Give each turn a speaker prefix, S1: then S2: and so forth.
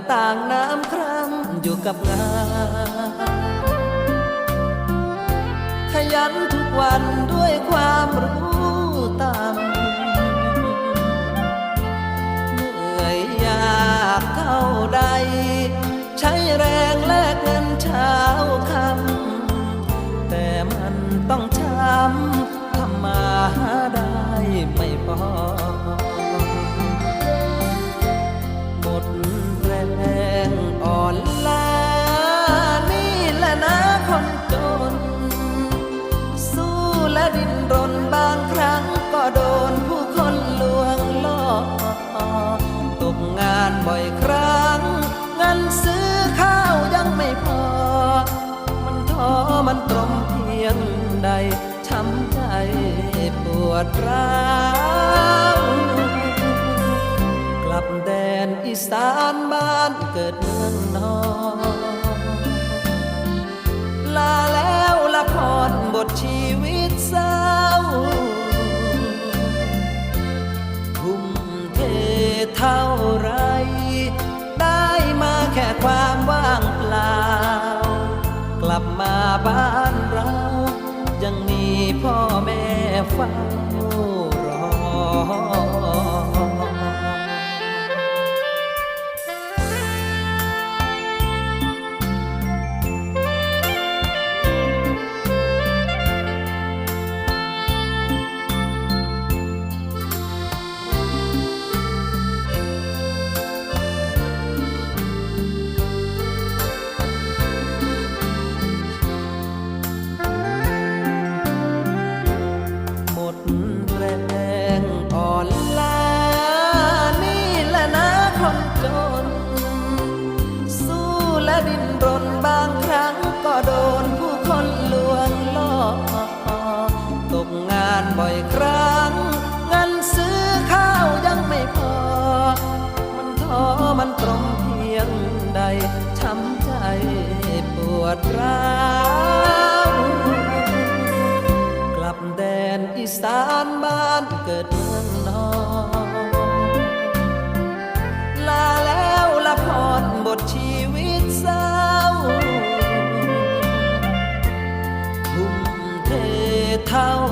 S1: อต่างน้ำครั้งอยู่กับงาน ขยันทุกวันด้วยความรู้ตามเหนื่อยยากเท่าใด ใช้แรงแลกเงินเช้าคำแต่มันต้องใช้ ดิ้นรนบางครั้งก็โดนผู้คนลวงล่อตกงานบ่อยครั้งเงินซื้อข้าวยังไม่พอ มันท้อมันตรมเพียงใดช้ำใจปวดร้าวกลับแดนอีสานบ้านเกิดเมืองนอนลาแล้วละครบทชีวิต เศร้า ทุ่มเทเท่าไร ได้มาแค่ความว่างเปล่า กลับมาบ้านเรา ยังมีพ่อแม่เฝ้า รนบางครั้งก็โดนผู้คนลวงล่อตกงานบ่อยครั้งเงินซื้อข้าวยังไม่พอ มันท้อมันตรงเพียงใดช้ำใจปวดร้าวกลับแดนอีสานบ้านเกิดเมืองนอน how